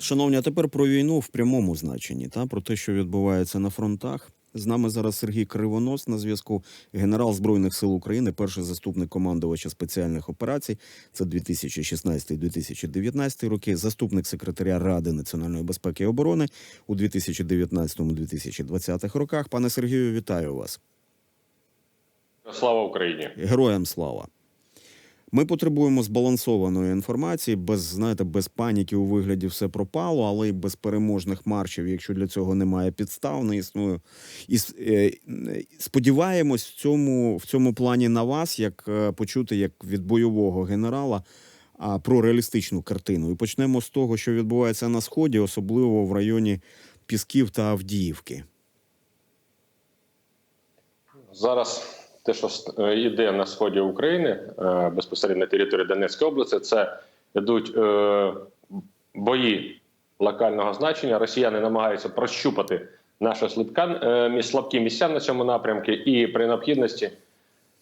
Шановні, а тепер про війну в прямому значенні, та про те, що відбувається на фронтах. З нами зараз Сергій Кривонос на зв'язку, генерал збройних сил України, перший заступник командувача спеціальних операцій. Це 2016-2019 роки, заступник секретаря Ради національної безпеки і оборони у 2019-2020 роках. Пане Сергію, вітаю вас. Слава Україні! Героям слава. Ми потребуємо збалансованої інформації, без знаєте, без паніки у вигляді все пропало, але й без переможних маршів, якщо для цього немає підстав, не існує. І е, сподіваємось в цьому, в цьому плані на вас, як е, почути як від бойового генерала. Про реалістичну картину. І почнемо з того, що відбувається на сході, особливо в районі Пісків та Авдіївки. Зараз те, що е, йде на сході України, е, безпосередньо на території Донецької області, це йдуть е, бої локального значення. Росіяни намагаються прощупати наші е, слабкі місця на цьому напрямку, і при необхідності,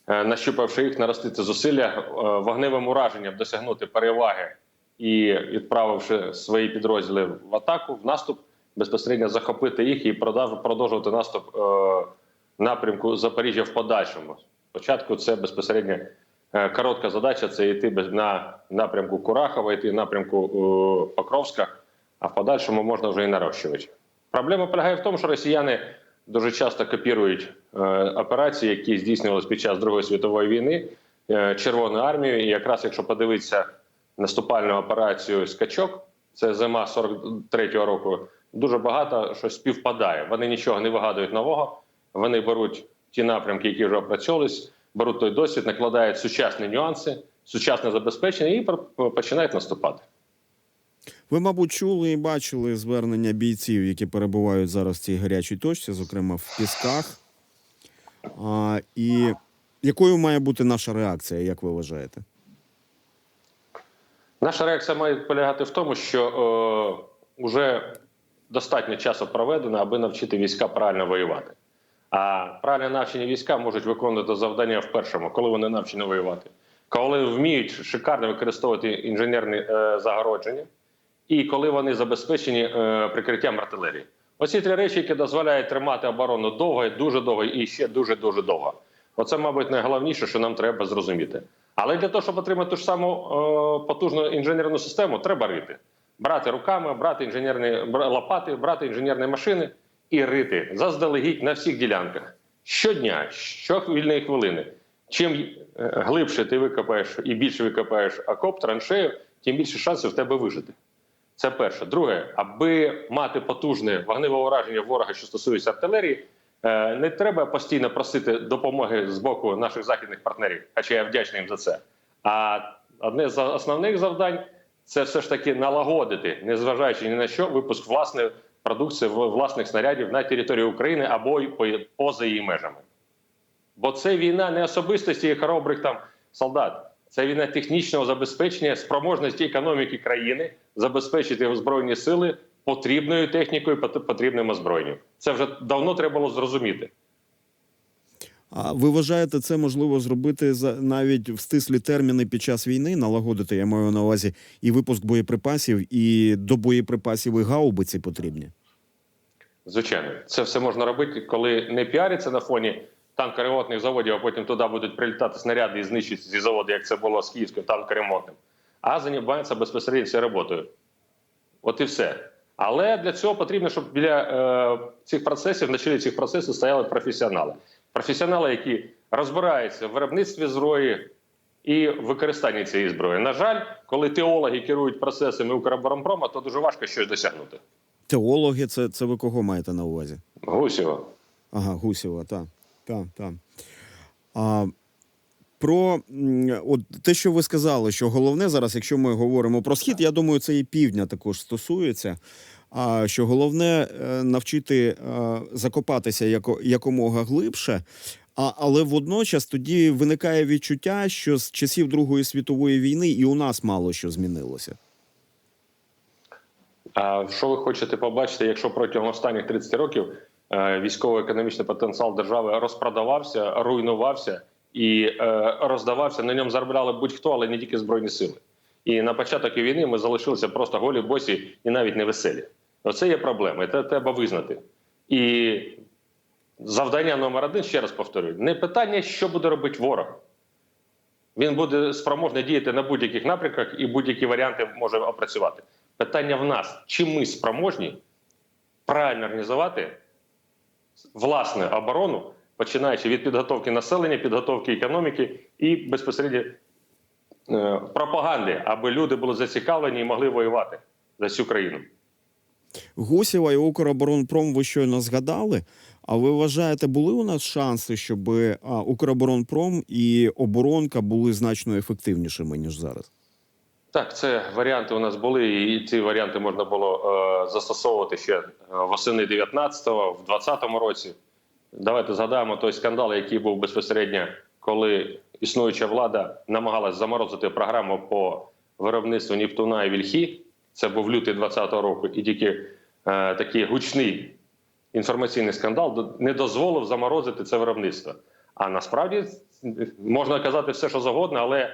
е, нащупавши їх, наростити зусилля е, вогневим ураженням, досягнути переваги і відправивши свої підрозділи в атаку, в наступ, безпосередньо захопити їх і продовжувати наступ. Напрямку Запоріжжя в подальшому. Спочатку це безпосередньо е, коротка задача це йти на напрямку Курахова, йти в напрямку е, Покровська, а в подальшому можна вже і нарощувати. Проблема полягає в тому, що росіяни дуже часто копірують е, операції, які здійснювалися під час Другої світової війни Червоною армією. І якраз якщо подивитися наступальну операцію Скачок, це зима 43-го року, дуже багато що співпадає. Вони нічого не вигадують нового. Вони беруть ті напрямки, які вже опрацьовувались, беруть той досвід, накладають сучасні нюанси, сучасне забезпечення і починають наступати. Ви, мабуть, чули і бачили звернення бійців, які перебувають зараз в цій гарячій точці, зокрема в Пісках. А, і якою має бути наша реакція, як ви вважаєте? Наша реакція має полягати в тому, що е, вже достатньо часу проведено, аби навчити війська правильно воювати. А правильно навчені війська можуть виконувати завдання в першому, коли вони навчені воювати, коли вміють шикарно використовувати інженерні е, загородження, і коли вони забезпечені е, прикриттям артилерії. Оці три речі, які дозволяють тримати оборону довго, дуже довго і ще дуже дуже довго. Оце, мабуть, найголовніше, що нам треба зрозуміти. Але для того, щоб отримати ту ж саму е, потужну інженерну систему, треба рити. Брати руками, брати інженерні лопати, брати інженерні машини і рити заздалегідь на всіх ділянках. Щодня, щохвильної хвилини. Чим е, глибше ти викопаєш і більше викопаєш окоп, траншею, тим більше шансів в тебе вижити. Це перше. Друге, аби мати потужне вогневе ураження ворога, що стосується артилерії, е, не треба постійно просити допомоги з боку наших західних партнерів, хоча я вдячний їм за це. А одне з основних завдань це все ж таки налагодити, незважаючи ні на що, випуск власної продукції власних снарядів на території України або поза її межами. Бо це війна не особистості і хоробрих там солдат. Це війна технічного забезпечення спроможності економіки країни забезпечити збройні сили потрібною технікою, потрібним озброєнням. Це вже давно треба було зрозуміти. А ви вважаєте, це можливо зробити за навіть в стислі терміни під час війни, налагодити, я маю на увазі, і випуск боєприпасів, і до боєприпасів і гаубиці потрібні? Звичайно, це все можна робити, коли не піариться на фоні танкоремонтних заводів, а потім туди будуть прилітати снаряди і знищуються ці заводи, як це було з київським танкоремонтом, а займаються безпосередньо цією роботою. От і все. Але для цього потрібно, щоб біля е, цих процесів, на чолі цих процесів стояли професіонали. Професіонали, які розбираються в виробництві зброї і використанні цієї зброї. На жаль, коли теологи керують процесами Укроборонпрома, то дуже важко щось досягнути. Теологи, це, це ви кого маєте на увазі? Гусєва. Ага, Гусєва, так. Так, так. А, про от те, що ви сказали, що головне зараз, якщо ми говоримо про схід, я думаю, це і півдня також стосується. А що головне е, навчити е, закопатися яко, якомога глибше. А, але водночас тоді виникає відчуття, що з часів Другої світової війни і у нас мало що змінилося. А що ви хочете побачити, якщо протягом останніх 30 років е, військово-економічний потенціал держави розпродавався, руйнувався і роздавався, на ньому заробляли будь-хто, але не тільки збройні сили. І на початок війни ми залишилися просто голі, босі і навіть не веселі. Оце є проблема, це треба визнати. І завдання номер один, ще раз повторюю, не питання, що буде робити ворог. Він буде спроможний діяти на будь-яких напрямках і будь-які варіанти може опрацювати. Питання в нас, чи ми спроможні правильно організувати власне оборону, починаючи від підготовки населення, підготовки економіки і безпосередньо е, пропаганди, аби люди були зацікавлені і могли воювати за цю країну. Гусєва і Укроборонпром ви щойно згадали. А ви вважаєте, були у нас шанси, щоб Укроборонпром і оборонка були значно ефективнішими ніж зараз? Так, це варіанти у нас були, і ці варіанти можна було е, застосовувати ще е, восени 19-го, в 20-му році. Давайте згадаємо той скандал, який був безпосередньо, коли існуюча влада намагалась заморозити програму по виробництву Нептуна і Вільхі. Це був лютий 20-го року, і тільки е, такий гучний інформаційний скандал не дозволив заморозити це виробництво. А насправді можна казати все, що завгодно, але е,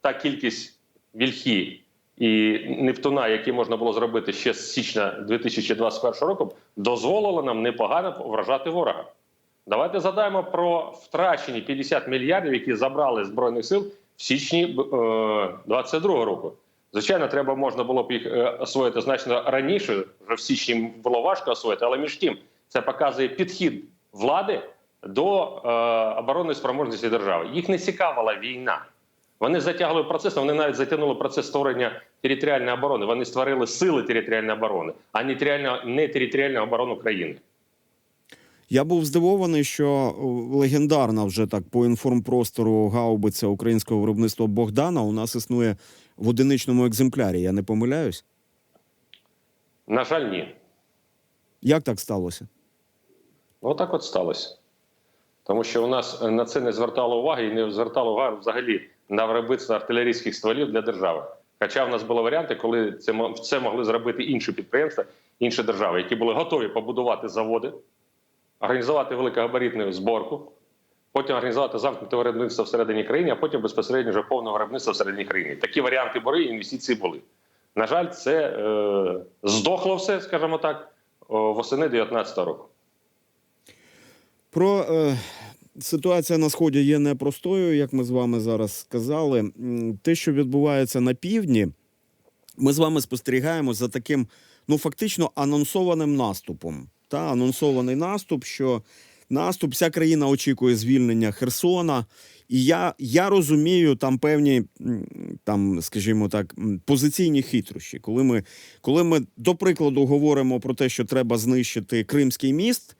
та кількість вільхі і Нептуна, які можна було зробити ще з січня 2021 року, дозволило нам непогано вражати ворога. Давайте згадаємо про втрачені 50 мільярдів, які забрали збройних сил в січні е, року. Звичайно, треба можна було б їх е, освоїти значно раніше. Вже в січні було важко освоїти, але між тим це показує підхід влади до е, оборонної спроможності держави. Їх не цікавила війна. Вони затягли процес, вони навіть затягнули процес створення територіальної оборони. Вони створили сили територіальної оборони, а не територіальну, оборону країни. Я був здивований, що о, легендарна вже так по інформпростору гаубиця українського виробництва Богдана у нас існує в одиничному екземплярі. Я не помиляюсь. На жаль, ні. Як так сталося? Ну так от сталося. Тому що у нас на це не звертало уваги і не звертало уваги взагалі на виробництво артилерійських стволів для держави. Хоча в нас були варіанти, коли це, це могли зробити інші підприємства, інші держави, які були готові побудувати заводи, організувати великогабаритну зборку, потім організувати замкнуте виробництво всередині країни, а потім безпосередньо вже повне виробництво всередині країни. Такі варіанти були, інвестиції були. На жаль, це е, здохло все, скажімо так, восени 2019 року. Про е, ситуація на сході є непростою, як ми з вами зараз сказали. Те, що відбувається на півдні, ми з вами спостерігаємо за таким, ну фактично, анонсованим наступом. Та анонсований наступ, що наступ, вся країна очікує звільнення Херсона. І я, я розумію там певні, там, скажімо так, позиційні хитрощі. Коли ми, коли ми, до прикладу, говоримо про те, що треба знищити Кримський міст.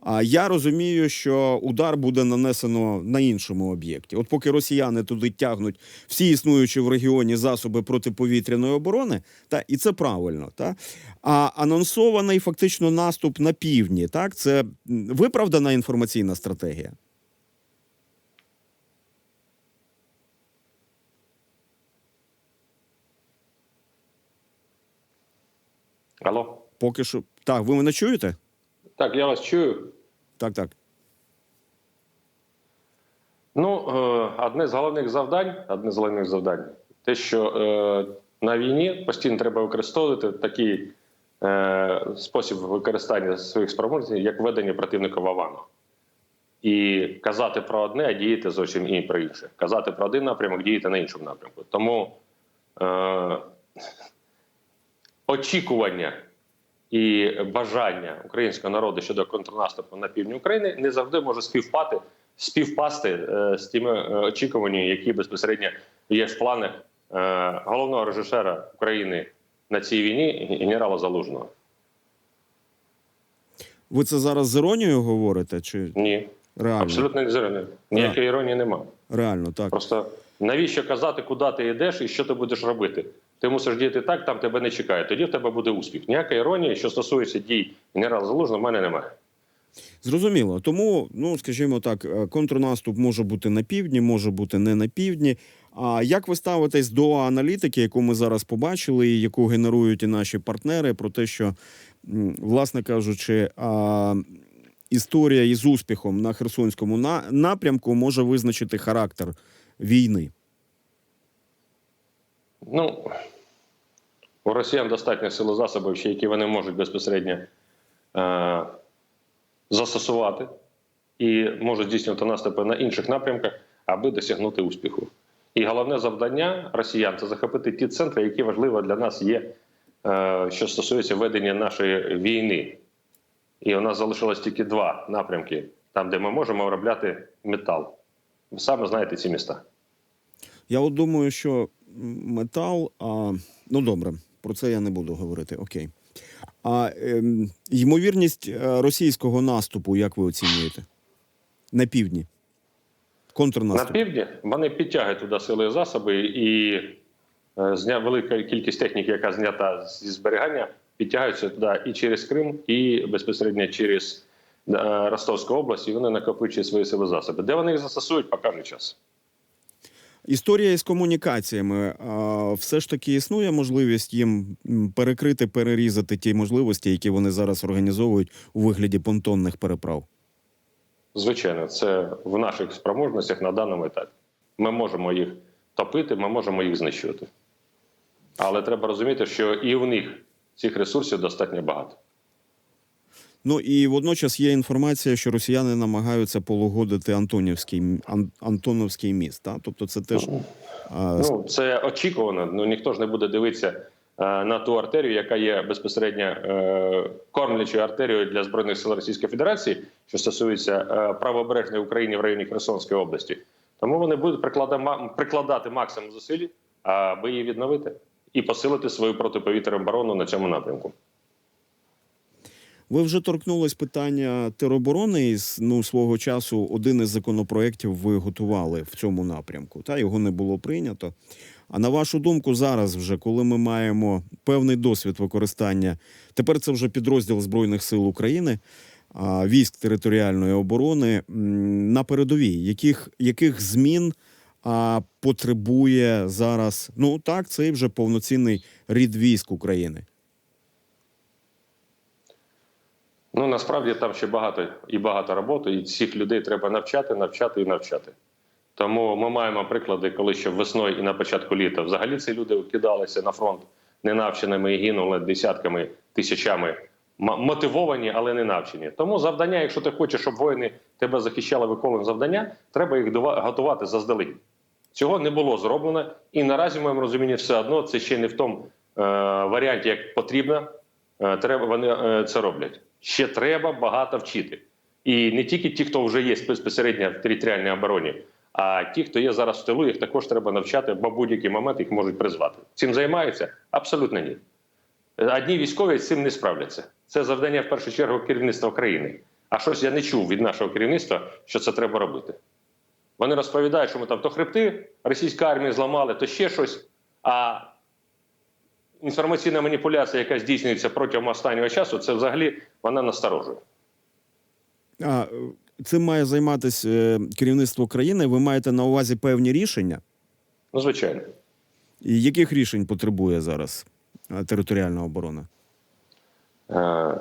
А я розумію, що удар буде нанесено на іншому об'єкті. От поки росіяни туди тягнуть всі існуючі в регіоні засоби протиповітряної оборони, та і це правильно, та а анонсований фактично наступ на півдні, так це виправдана інформаційна стратегія. Алло? Поки що так, ви мене чуєте? Так, я вас чую. Так, так. Ну, е, одне з головних завдань, одне з головних завдань, те, що е, на війні постійно треба використовувати такий е, спосіб використання своїх спроможностей, як ведення противника в овану. І казати про одне, а діяти зовсім і про інше. Казати про один напрямок, діяти на іншому напрямку. Тому е, очікування і бажання українського народу щодо контрнаступу на півдні України не завжди може співпати співпасти е, з тими е, очікуваннями, які безпосередньо є в планах е, головного режисера України на цій війні генерала Залужного. Ви це зараз з іронією говорите? Чи Ні, реально? абсолютно не зелений. Ніякої іронії немає. Реально, так. Просто навіщо казати, куди ти йдеш і що ти будеш робити? Ти мусиш діяти так, там тебе не чекають. Тоді в тебе буде успіх. Ніякої іронії, що стосується дій генерала Залужного, в мене немає. Зрозуміло. Тому, ну скажімо так, е, контрнаступ може бути на півдні, може бути не на півдні. А як ви ставитесь до аналітики, яку ми зараз побачили, і яку генерують і наші партнери, про те, що, власне кажучи, історія із успіхом на Херсонському напрямку може визначити характер війни? Ну, у росіян достатньо сили засобів, ще які вони можуть безпосередньо е, застосувати і можуть здійснювати наступи на інших напрямках, аби досягнути успіху. І головне завдання росіян це захопити ті центри, які важливо для нас є, е, що стосується ведення нашої війни. І у нас залишилось тільки два напрямки, там, де ми можемо виробляти метал. Ви саме знаєте ці міста. Я от думаю, що метал. А, ну добре, про це я не буду говорити. Окей. А ем, ймовірність е, російського наступу, як ви оцінюєте? На півдні. На півдні вони підтягують туди сили і засоби, і е, зня велика кількість техніки, яка знята зі зберігання, підтягуються туди і через Крим, і безпосередньо через е, Ростовську область, і вони накопичують свої сили засоби. Де вони їх застосують, покаже час. Історія із комунікаціями. Все ж таки існує можливість їм перекрити, перерізати ті можливості, які вони зараз організовують у вигляді понтонних переправ. Звичайно, це в наших спроможностях на даному етапі. Ми можемо їх топити, ми можемо їх знищувати. Але треба розуміти, що і в них цих ресурсів достатньо багато. Ну і водночас є інформація, що росіяни намагаються полагодити Антонівський Ан- Антоновський міст. Та? Тобто, це теж а, Ну, це очікувано. Ну ніхто ж не буде дивитися е, на ту артерію, яка є безпосередньо е, кормлячою артерією для збройних сил Російської Федерації, що стосується е, правобережної України в районі Херсонської області. Тому вони будуть прикладати, прикладати максимум зусиль, аби її відновити і посилити свою протиповітряну оборону на цьому напрямку. Ви вже торкнулись питання тероборони. Ну свого часу один із законопроєктів ви готували в цьому напрямку. Та його не було прийнято. А на вашу думку, зараз, вже коли ми маємо певний досвід використання, тепер це вже підрозділ збройних сил України, військ територіальної оборони на передовій, яких, яких змін потребує зараз? Ну так, цей вже повноцінний рід військ України. Ну насправді там ще багато і багато роботи, і цих людей треба навчати, навчати і навчати. Тому ми маємо приклади, коли ще весною і на початку літа взагалі ці люди кидалися на фронт ненавченими і гинули десятками, тисячами, мотивовані, але не навчені. Тому завдання, якщо ти хочеш, щоб воїни тебе захищали, виконували завдання, треба їх готувати заздалегідь. Цього не було зроблено, і наразі в моєму розумінні все одно це ще не в тому е, варіанті, як потрібно. Е, треба вони е, це роблять. Ще треба багато вчити. І не тільки ті, хто вже є безпосередньо в територіальній обороні, а ті, хто є зараз в тилу, їх також треба навчати, бо будь-який момент їх можуть призвати. Цим займаються? Абсолютно ні. Одні військові з цим не справляться. Це завдання в першу чергу керівництва країни. А щось я не чув від нашого керівництва, що це треба робити. Вони розповідають, що ми там то хребти російської армії зламали, то ще щось. А інформаційна маніпуляція, яка здійснюється протягом останнього часу, це взагалі вона насторожує. А, цим має займатися е, керівництво країни. Ви маєте на увазі певні рішення. Ну, звичайно. І яких рішень потребує зараз е, територіальна оборона? Е,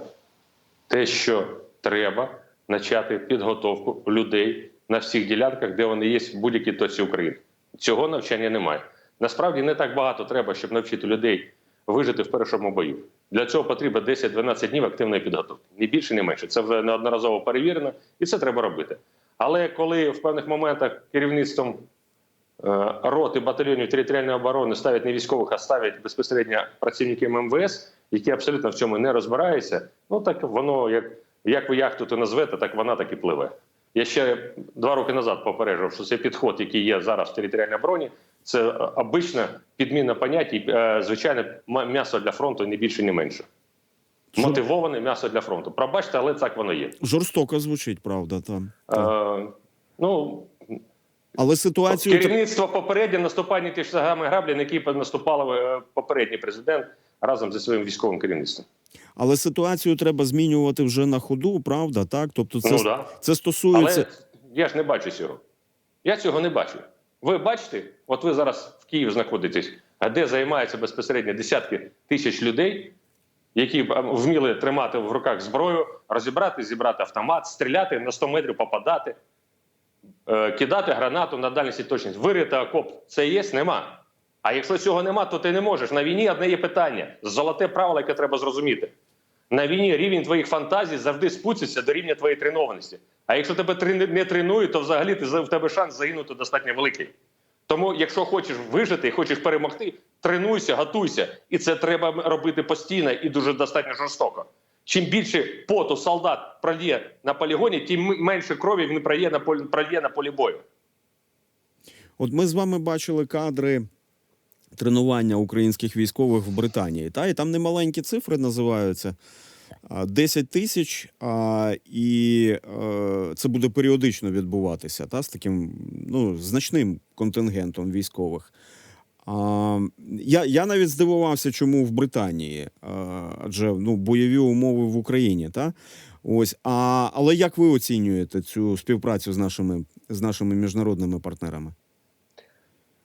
те, що треба почати підготовку людей на всіх ділянках, де вони є в будь-якій точці України. Цього навчання немає. Насправді не так багато треба, щоб навчити людей вижити в першому бою. Для цього потрібно 10-12 днів активної підготовки. Ні більше, ні менше. Це вже неодноразово перевірено, і це треба робити. Але коли в певних моментах керівництвом е, роти батальйонів територіальної оборони ставлять не військових, а ставлять безпосередньо працівників МВС, які абсолютно в цьому не розбираються, ну так воно як, як ви яхту то назвете, так вона так і пливе. Я ще два роки назад попереджував, що цей підход, який є зараз в територіальній обороні, це е, обична підміна понять і е, звичайне м'ясо для фронту, не більше, ні менше. Мотивоване м'ясо для фронту. Пробачте, але так воно є. Жорстоко звучить, правда, там. Е, ну, Але ситуацію Керівництво попереднє наступання ті ж самі граблі, на які наступав е, попередній президент разом зі своїм військовим керівництвом. але ситуацію треба змінювати вже на ходу, правда? Так, тобто, це, Ну, да. це стосується. Але я ж не бачу цього. Я цього не бачу. Ви бачите, от ви зараз в Києві знаходитесь, а де займаються безпосередньо десятки тисяч людей, які вміли тримати в руках зброю, розібрати, зібрати автомат, стріляти на 100 метрів, попадати, е, кидати гранату на дальність і точність. Вирити окоп. Це є, нема. А якщо цього нема, то ти не можеш. На війні одне є питання: золоте правило, яке треба зрозуміти. На війні рівень твоїх фантазій завжди спуститься до рівня твоєї тренованості. А якщо тебе не тренують, то взагалі ти в тебе шанс загинути достатньо великий. Тому, якщо хочеш вижити і хочеш перемогти, тренуйся, готуйся. І це треба робити постійно і дуже достатньо жорстоко. Чим більше поту солдат прольє на полігоні, тим менше крові він прольє на полі, прольє на полі бою. От ми з вами бачили кадри тренування українських військових в Британії. Та і там немаленькі цифри називаються. А, 10 тисяч, і е, це буде періодично відбуватися, та, з таким ну, значним контингентом військових. Я, я навіть здивувався, чому в Британії, а, адже ну, бойові умови в Україні. Та? Ось, а, але як ви оцінюєте цю співпрацю з нашими, з нашими міжнародними партнерами?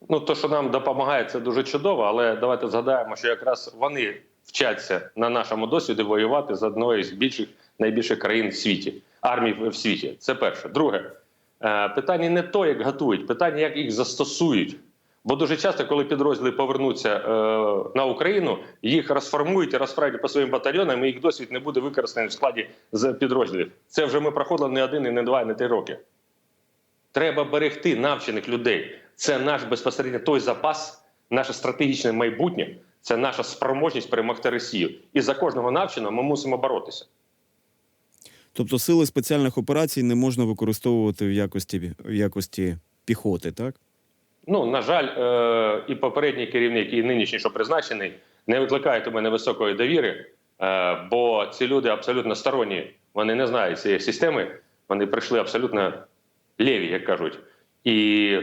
Ну, то, що нам допомагає, це дуже чудово, але давайте згадаємо, що якраз вони вчаться на нашому досвіді воювати з одної з більших найбільших країн в світі, армій в світі. Це перше. Друге, е, питання не то, як готують, питання, як їх застосують. Бо дуже часто, коли підрозділи повернуться е, на Україну, їх розформують і розправлять по своїм батальйонам, і їх досвід не буде використаний в складі з підрозділів. Це вже ми проходили не один, і не два, і не три роки. Треба берегти навчених людей. Це наш безпосередньо той запас, наше стратегічне майбутнє, це наша спроможність перемогти Росію. І за кожного навченого ми мусимо боротися. Тобто сили спеціальних операцій не можна використовувати в якості, в якості піхоти, так? Ну, на жаль, е- і попередній керівник, і нинішній, що призначений, не викликають у мене високої довіри, е- бо ці люди абсолютно сторонні, вони не знають цієї системи, вони прийшли абсолютно ліві, як кажуть. І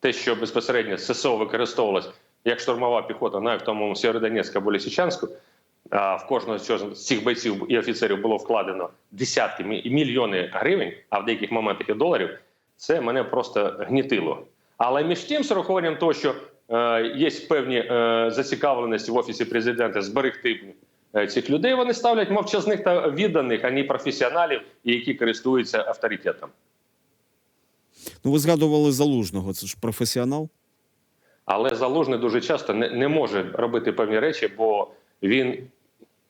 те, що безпосередньо ССО використовувалось як штурмова піхота, навіть в тому Сєвєродонецьку або Лисичанську, а в кожного з цих бойців і офіцерів було вкладено десятки і мільйони гривень, а в деяких моментах і доларів. Це мене просто гнітило. Але між тим, з урахуванням того, що е, є певні е, зацікавленості в офісі президента зберегти е, цих людей, вони ставлять мовчазних та відданих, а не професіоналів, які користуються авторитетом. Ну, ви згадували залужного, це ж професіонал. Але залужний дуже часто не, не може робити певні речі, бо він,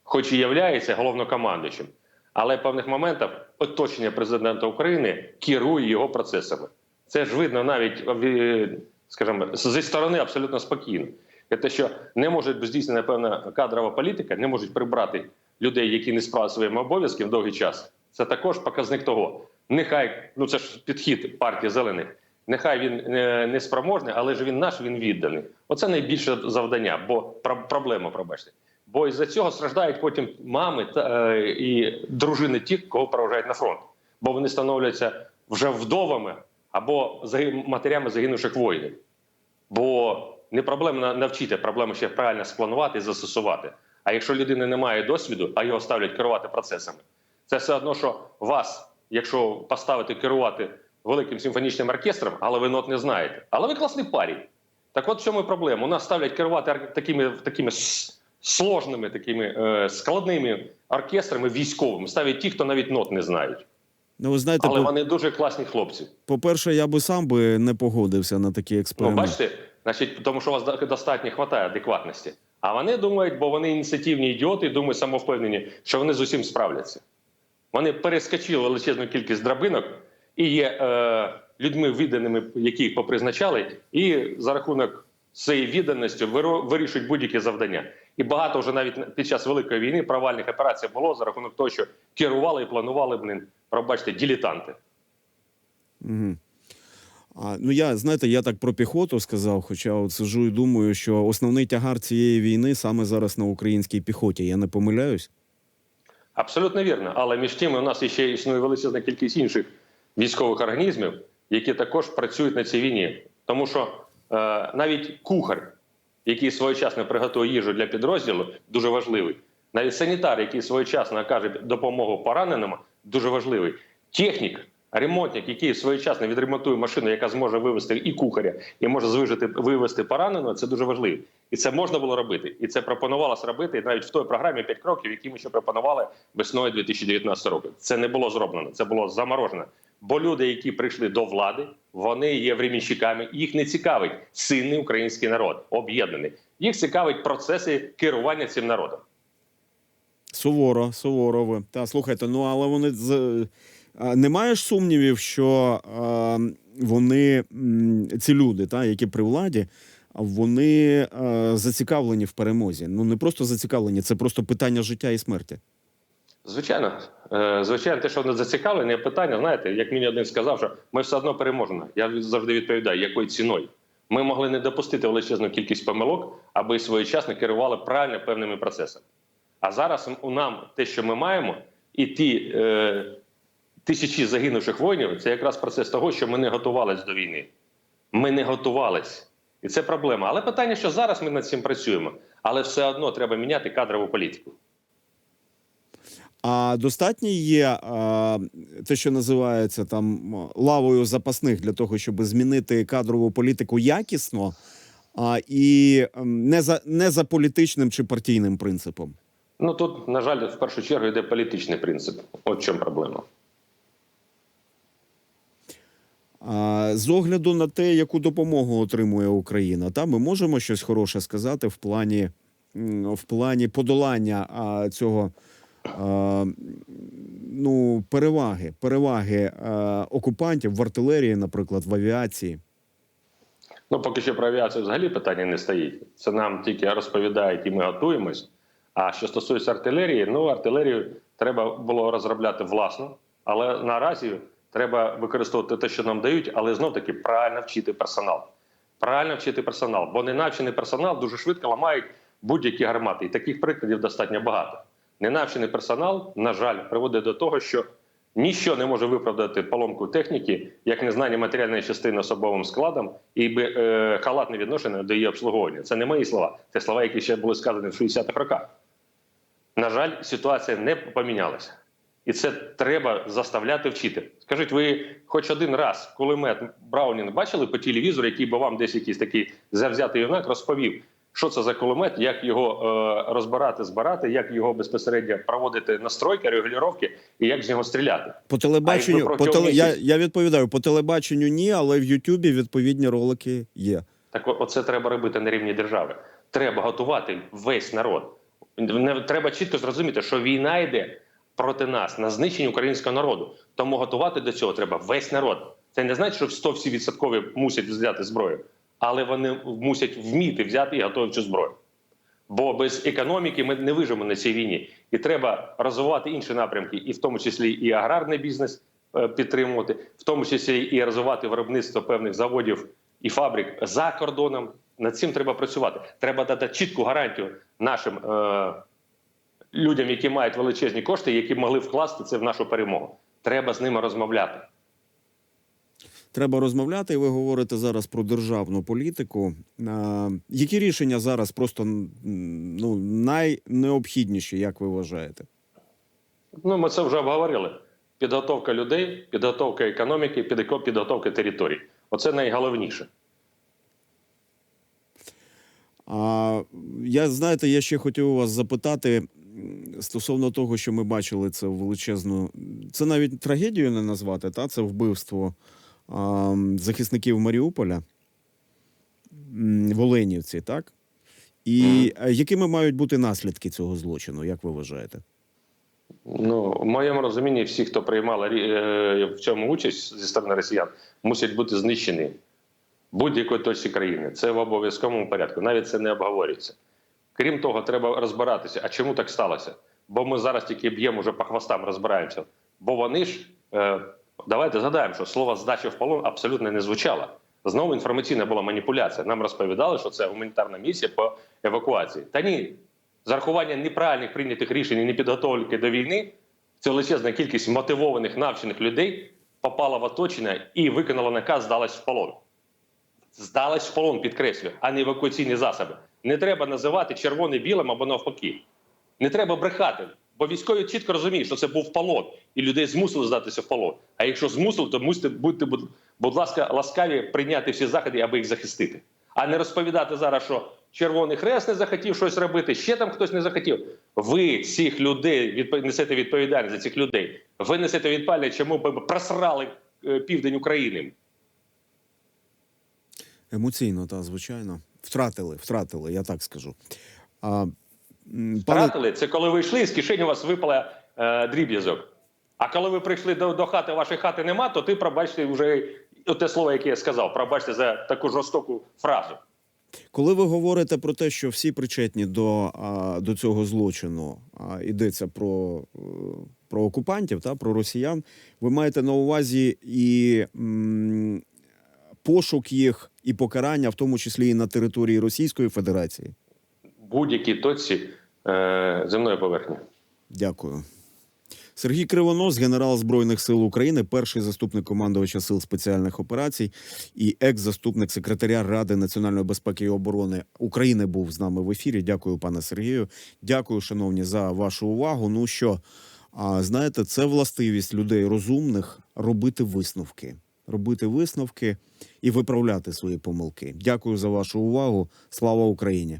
хоч і являється головнокомандуючим, але в певних моментах оточення президента України керує його процесами. Це ж видно навіть е, скажімо, зі сторони абсолютно спокійно. Те, що не може бути здійснена певна кадрова політика, не можуть прибрати людей, які не справили своїми обов'язками довгий час. Це також показник того. Нехай ну це ж підхід партії зелених. Нехай він е, не спроможний, але ж він наш, він відданий. Оце найбільше завдання, бо проблема, пробачте. Бо із-за цього страждають потім мами та е, і дружини тих, кого проважають на фронт, бо вони становляться вже вдовами або матерями загинувших воїнів. Бо не проблема на- навчити, проблема ще правильно спланувати і застосувати. А якщо людини не має досвіду, а його ставлять керувати процесами, це все одно, що вас, якщо поставити керувати великим симфонічним оркестром, але ви нот не знаєте. Але ви класний парень. Так от в чому проблема? У нас ставлять керувати такими, такими сложними, такими е, складними оркестрами військовими. Ставлять ті, хто навіть нот не знають. Ну, ви знаєте, Але по, вони дуже класні хлопці. по-перше, я би сам би не погодився на такі Ну, бачите, значить, тому що у вас достатньо хватає адекватності. А вони думають, бо вони ініціативні ідіоти, і думають самовпевнені, що вони з усім справляться. Вони перескочили величезну кількість драбинок і є е, людьми відданими, які їх попризначали, і за рахунок цієї відданості вирішують будь-які завдання. І багато вже навіть під час великої війни провальних операцій було за рахунок того, що керували і планували блин, пробачте, дилетанти. Угу. А, ну, я, знаєте, я так про піхоту сказав, хоча от сижу і думаю, що основний тягар цієї війни саме зараз на українській піхоті. Я не помиляюсь? Абсолютно вірно. Але між тим у нас ще існує величезна кількість інших військових організмів, які також працюють на цій війні. Тому що е, навіть кухар, який своєчасно приготує їжу для підрозділу, дуже важливий. Навіть санітар, який своєчасно окаже допомогу пораненим, дуже важливий. Технік, ремонтник, який своєчасно відремонтує машину, яка зможе вивезти і кухаря, і може звижити вивезти пораненого, це дуже важливо. І це можна було робити. І це пропонувалось робити навіть в той програмі 5 кроків, які ми ще пропонували весною 2019 року. Це не було зроблено, це було заморожено. Бо люди, які прийшли до влади, вони є временщиками. Їх не цікавить сильний український народ, об'єднаний. Їх цікавить процеси керування цим народом. Суворо, суворо ви. Та слухайте, ну але вони з а, не маєш сумнівів, що а, вони ці люди, та які при владі, вони а, зацікавлені в перемозі. Ну не просто зацікавлені, це просто питання життя і смерті. Звичайно, Е, звичайно, те, що вони зацікавлені, питання, знаєте, як мені один сказав, що ми все одно переможемо. Я завжди відповідаю, якою ціною. Ми могли не допустити величезну кількість помилок, аби своєчасно керували правильно певними процесами. А зараз у нам те, що ми маємо, і ті е, тисячі загинувших воїнів, це якраз процес того, що ми не готувалися до війни. Ми не готувалися. І це проблема. Але питання, що зараз ми над цим працюємо, але все одно треба міняти кадрову політику. А достатньо є а, те, що називається там лавою запасних для того, щоб змінити кадрову політику якісно, а, і ем, не за не за політичним чи партійним принципом. Ну тут, на жаль, в першу чергу йде політичний принцип. От в чому проблема. З огляду на те, яку допомогу отримує Україна, та ми можемо щось хороше сказати в плані, в плані подолання цього. Ну, переваги, переваги окупантів в артилерії, наприклад, в авіації. Ну поки що про авіацію взагалі питання не стоїть. Це нам тільки розповідають, і ми готуємось. А що стосується артилерії, ну артилерію треба було розробляти власно, але наразі треба використовувати те, що нам дають, але знов таки правильно вчити персонал. Правильно вчити персонал, бо ненавчений персонал дуже швидко ламають будь-які гармати. І таких прикладів достатньо багато. Ненавчений персонал, на жаль, приводить до того, що ніщо не може виправдати поломку техніки, як незнання матеріальної частини особовим складом і е, халатне відношення до її обслуговування. Це не мої слова, це слова, які ще були сказані в 60-х роках. На жаль, ситуація не помінялася. І це треба заставляти вчити. Скажіть, ви хоч один раз кулемет Браунінг бачили по телевізору, який би вам десь якийсь такий завзятий юнак розповів, що це за кулемет, як його е, розбирати, збирати, як його безпосередньо проводити настройки, регулювання і як з нього стріляти. По телебаченню, по теле, я, я відповідаю, по телебаченню ні, але в Ютубі відповідні ролики є. Так оце треба робити на рівні держави. Треба готувати весь народ. Не треба чітко зрозуміти, що війна йде проти нас на знищення українського народу. Тому готувати до цього треба весь народ. Це не значить, що 100 всі відсоткові мусять взяти зброю, але вони мусять вміти взяти і цю зброю. Бо без економіки ми не виживемо на цій війні, і треба розвивати інші напрямки, і в тому числі і аграрний бізнес е, підтримувати, в тому числі і розвивати виробництво певних заводів і фабрик за кордоном. Над цим треба працювати. Треба дати чітку гарантію нашим е, людям, які мають величезні кошти, які могли вкласти це в нашу перемогу. Треба з ними розмовляти. Треба розмовляти, і ви говорите зараз про державну політику. А, які рішення зараз просто ну, найнеобхідніші, як ви вважаєте? Ну, ми це вже обговорили. Підготовка людей, підготовка економіки, підго- підготовка територій. Оце найголовніше. А я знаєте, я ще хотів у вас запитати стосовно того, що ми бачили це величезну. Це навіть трагедію не назвати, та це вбивство захисників Маріуполя, м, в Оленівці, так? І е, якими мають бути наслідки цього злочину, як ви вважаєте? Ну, в моєму розумінні, всі, хто приймали е, в цьому участь зі сторони росіян, мусять бути знищені будь-якої точці країни. Це в обов'язковому порядку. Навіть це не обговорюється. Крім того, треба розбиратися. А чому так сталося? Бо ми зараз тільки б'ємо вже по хвостам, розбираємося. Бо вони ж е, давайте згадаємо, що слово здача в полон абсолютно не звучало. Знову інформаційна була маніпуляція. Нам розповідали, що це гуманітарна місія по евакуації. Та ні, з рахування неправильних прийнятих рішень і непідготовки до війни, це величезна кількість мотивованих навчених людей попала в оточення і виконала наказ здалась в полон. Здалась в полон, підкреслюю, а не евакуаційні засоби. Не треба називати червоне білим або навпаки. Не треба брехати, бо військові чітко розуміють, що це був полон, і людей змусили здатися в полон. А якщо змусили, то мусите будьте, будь, ласка, ласкаві прийняти всі заходи, аби їх захистити. А не розповідати зараз, що Червоний Хрест не захотів щось робити, ще там хтось не захотів. Ви цих людей відпо- несете відповідальність за цих людей. Ви несете відповідальність, чому ви просрали е, південь України. Емоційно, та звичайно. Втратили, втратили, я так скажу. А, Втратили це коли ви йшли, з кишені у вас випала е, дріб'язок. А коли ви прийшли до, до хати, вашої хати нема, то ти пробачте вже те слово, яке я сказав. Пробачте за таку жорстоку фразу. коли ви говорите про те, що всі причетні до, а, до цього злочину, а, йдеться про, е, про окупантів, та, про росіян, ви маєте на увазі і м, пошук їх, і покарання, в тому числі і на території Російської Федерації. Будь-які точці е, земної поверхні. Дякую. Сергій Кривонос, генерал Збройних сил України, перший заступник командувача сил спеціальних операцій і екс-заступник секретаря Ради національної безпеки і оборони України був з нами в ефірі. Дякую, пане Сергію. Дякую, шановні, за вашу увагу. Ну що, а, знаєте, це властивість людей розумних робити висновки, робити висновки і виправляти свої помилки. Дякую за вашу увагу. Слава Україні!